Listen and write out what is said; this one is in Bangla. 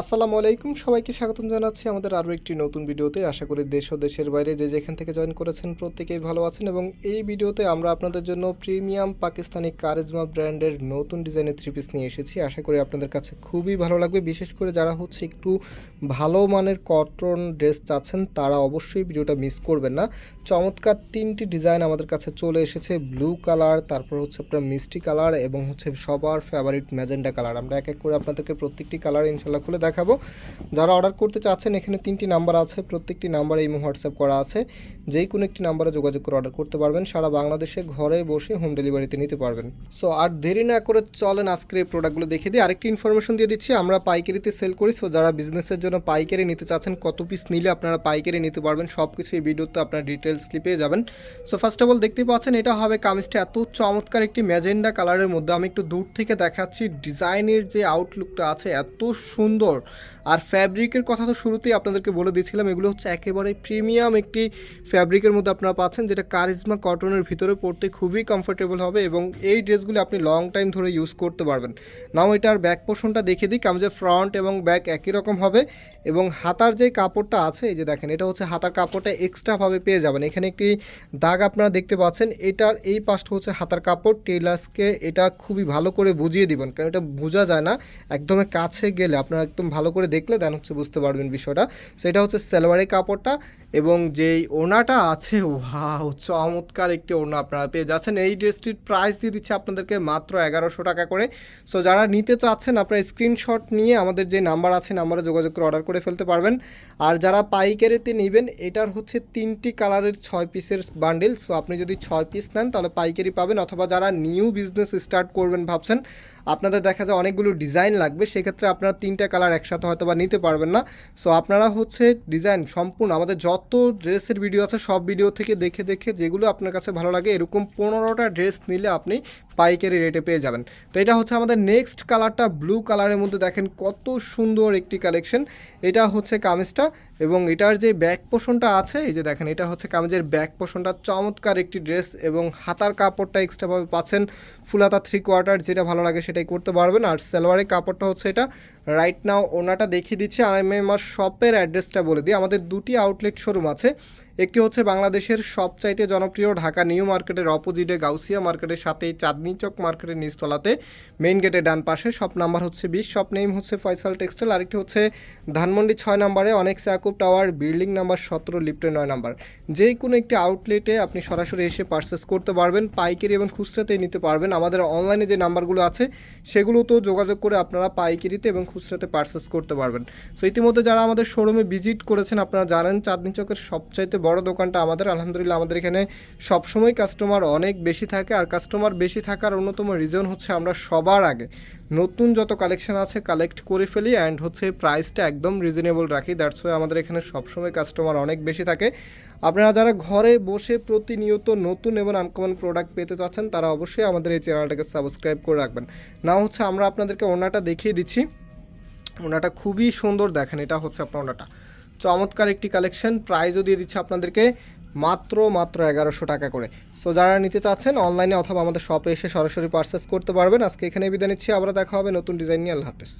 আসসালামু আলাইকুম। সবাইকে স্বাগতম জানাচ্ছি আমাদের আরও একটি নতুন ভিডিওতে। আশা করি দেশ ও দেশের বাইরে যে যেখান থেকে জয়েন করেছেন প্রত্যেকেই ভালো আছেন এবং এই ভিডিওতে আমরা আপনাদের জন্য প্রিমিয়াম পাকিস্তানি কারিজমা ব্র্যান্ডের নতুন ডিজাইনের থ্রি পিস নিয়ে এসেছি। আশা করি আপনাদের কাছে খুবই ভালো লাগবে। বিশেষ করে যারা হচ্ছে একটু ভালো মানের কটন ড্রেস চাচ্ছেন, তারা অবশ্যই ভিডিওটা মিস করবেন না। চমৎকার তিনটি ডিজাইন আমাদের কাছে চলে এসেছে। ব্লু কালার তারপর হচ্ছে আপনার মিষ্টি কালার এবং হচ্ছে সবার ফেভারিট ম্যাজেন্ডা কালার আমরা এক এক করে আপনাদেরকে প্রত্যেকটি কালার ইনশাল্লাহ খুলে দেখাবো। যারা অর্ডার করতে চাচ্ছেন, এখানে তিনটি নাম্বার আছে, প্রত্যেকটি নাম্বারে ইমো হোয়াটসঅ্যাপ করা আছে। যেই কোনো একটি নাম্বারে যোগাযোগ করে অর্ডার করতে পারবেন, সারা বাংলাদেশে ঘরে বসে হোম ডেলিভারিতে নিতে পারবেন। সো আর দেরি না করে চলেন আজকের এই প্রোডাক্টগুলো দেখে দিই। আরেকটি ইনফরমেশন দিয়ে দিচ্ছি, আমরা পাইকারিতে সেল করি। সো যারা বিজনেসের জন্য পাইকারি নিতে চাচ্ছেন, কত পিস নিলে আপনারা পাইকারি নিতে পারবেন সব কিছু এই ভিডিওতে আপনার ডিটেলসলি পেয়ে যাবেন। সো ফার্স্ট অফ অল দেখতেই পাচ্ছেন, এটা হবে কামিজটা। এত চমৎকার একটি ম্যাজেন্ডা কালারের মধ্যে আমি একটু দূর থেকে দেখাচ্ছি। ডিজাইনের যে আউটলুকটা আছে, এত সুন্দর। আর ফ্যাব্রিকের কথা তো শুরুতেই আপনাদেরকে বলে দিয়েছিলাম, এগুলো হচ্ছে একেবারে প্রিমিয়াম একটি ফ্যাব্রিকের মধ্যে আপনারা পাচ্ছেন, যেটা কারিজমা কটনের ভিতরে পড়তে খুবই কমফোর্টেবল হবে এবং এই ড্রেসগুলি আপনি লং টাইম ধরে ইউজ করতে পারবেন। নাও এটার ব্যাক পোর্শনটা দেখে দিই কামিজের ফ্রন্ট এবং ব্যাক একই রকম হবে। এবং হাতার যে কাপড়টা আছে, এই যে দেখেন, এটা হচ্ছে হাতার কাপড়টা এক্সট্রাভাবে পেয়ে যাবেন। এখানে একটি দাগ আপনারা দেখতে পাচ্ছেন, এটার এই পাশটা হচ্ছে হাতার কাপড়। টেলার্সকে এটা খুবই ভালো করে বুঝিয়ে দিবেন, কারণ এটা বোঝা যায় না একদমই কাছে গেলে। আপনারা একদম ভালো করে দেখলে দেন হচ্ছে বুঝতে পারবেন বিষয়টা। সো এটা হচ্ছে সালোয়ারের কাপড়টা এবং যেই ওনাটা আছে, ওয়াও, চমৎকার একটি ওনা আপনারা পেয়ে যাচ্ছেন। এই ড্রেসটির প্রাইস দিয়ে দিচ্ছে আপনাদেরকে মাত্র এগারোশো টাকা করে। সো যারা নিতে চাচ্ছেন, আপনারা স্ক্রিনশট নিয়ে আমাদের যে নাম্বার আছে নাম্বারে যোগাযোগ করে অর্ডার করে ফেলতে পারবেন। আর যারা পাইকারিতে নেবেন, এটার হচ্ছে তিনটি কালারের ছয় পিসের বান্ডিল। সো আপনি যদি ছয় পিস নেন, তাহলে পাইকারি পাবেন অথবা যারা নিউ বিজনেস স্টার্ট করবেন ভাবছেন, আপনাদের দেখা যায় অনেকগুলো ডিজাইন লাগবে। সেক্ষেত্রে আপনারা তিনটা কালার একসাথে হয়তো বা নিতে পারবেন না। সো আপনারা হচ্ছে ডিজাইন সম্পূর্ণ, আমাদের যত ড্রেসের ভিডিও আছে, সব ভিডিও থেকে দেখে দেখে যেগুলো আপনার কাছে ভালো লাগে, এরকম পনেরোটা ড্রেস নিলে আপনি পাইকারি রেটে পেয়ে যাবেন। তো, এটা হচ্ছে আমাদের নেক্সট কালারটা ব্লু কালারের মধ্যে দেখেন কত সুন্দর একটি কালেকশন এটা হচ্ছে কামিজটা। এবং এটার যে ব্যাক পোষণটা আছে, এই যে দেখেন, এটা হচ্ছে কামিজের ব্যাক পোষণটা চমৎকার একটি ড্রেস এবং হাতার কাপড়টা এক্সট্রাভাবে পাচ্ছেন। ফুল হাতা থ্রি কোয়ার্টার যেটা ভালো লাগে সেটাই করতে পারবেন। আর সালোয়ারের কাপড়টা হচ্ছে এটা। রাইট নাও ওনাটা দেখিয়ে দিচ্ছি, আর আমি আমার শপের অ্যাড্রেসটা বলে দিই। আমাদের দুটি আউটলেট শোরুম আছে। একটি হচ্ছে বাংলাদেশের সবচাইতে জনপ্রিয় ঢাকা নিউ মার্কেটের অপোজিটে গাউসিয়া মার্কেটের সাথে, চাঁদনি চক মার্কেটের নিচতলাতে। মেইন গেটের ডান পাশে শপ নাম্বার হচ্ছে বিশ শপ নেম হচ্ছে ফয়সাল টেক্সটাইল আরেকটি হচ্ছে ধানমন্ডি ছয় নম্বরে অনেক সাকুব টাওয়ার, বিল্ডিং নাম্বার সতেরো, লিফটে নয় নাম্বার। যে কোনো একটি আউটলেটে আপনি সরাসরি এসে পারচেস করতে পারবেন, পাইকারি এবং খুচরাতেই নিতে পারবেন। আমাদের অনলাইনে যে নাম্বারগুলো আছে, সেগুলোতেও যোগাযোগ করে আপনারা পাইকারিতে এবং খুচরাতে পারচেস করতে পারবেন। সো ইতিমধ্যে যারা আমাদের শোরুমে ভিজিট করেছেন, আপনারা জানেন চাঁদনি চকের সবচাইতে বড় দোকানটা আমাদের। আলহামদুলিল্লাহ, আমাদের এখানে সবসময় কাস্টমার অনেক বেশি থাকে আর কাস্টমার বেশি থাকার অন্যতম রিজন হচ্ছে আমরা সবার আগে নতুন যত কালেকশন আছে কালেক্ট করে ফেলি অ্যান্ড হচ্ছে প্রাইসটা একদম রিজনেবল রাখি। দ্যাটস ওয়াই আমাদের এখানে সবসময় কাস্টমার অনেক বেশি থাকে। আপনারা যারা ঘরে বসে প্রতিনিয়ত নতুন এবং আনকমন প্রোডাক্ট পেতে চাচ্ছেন, তারা অবশ্যই আমাদের এই চ্যানেলটাকে সাবস্ক্রাইব করে রাখবেন। না হচ্ছে আমরা আপনাদেরকে ওনাটা দেখিয়ে দিচ্ছি। ওনাটা খুবই সুন্দর দেখেন, এটা হচ্ছে আপনার ওনাটা চমৎকার একটি কালেকশন প্রাইজও দিয়ে দিচ্ছে আপনাদেরকে মাত্র মাত্র এগারোশো টাকা করে। সো যারা নিতে চাচ্ছেন অনলাইনে অথবা আমাদের শপে এসে সরাসরি পারচেস করতে পারবেন। আজকে এখানে বিদায় নিচ্ছি আবার দেখা হবে নতুন ডিজাইন নিয়ে। আল্লাহ হাফেজ।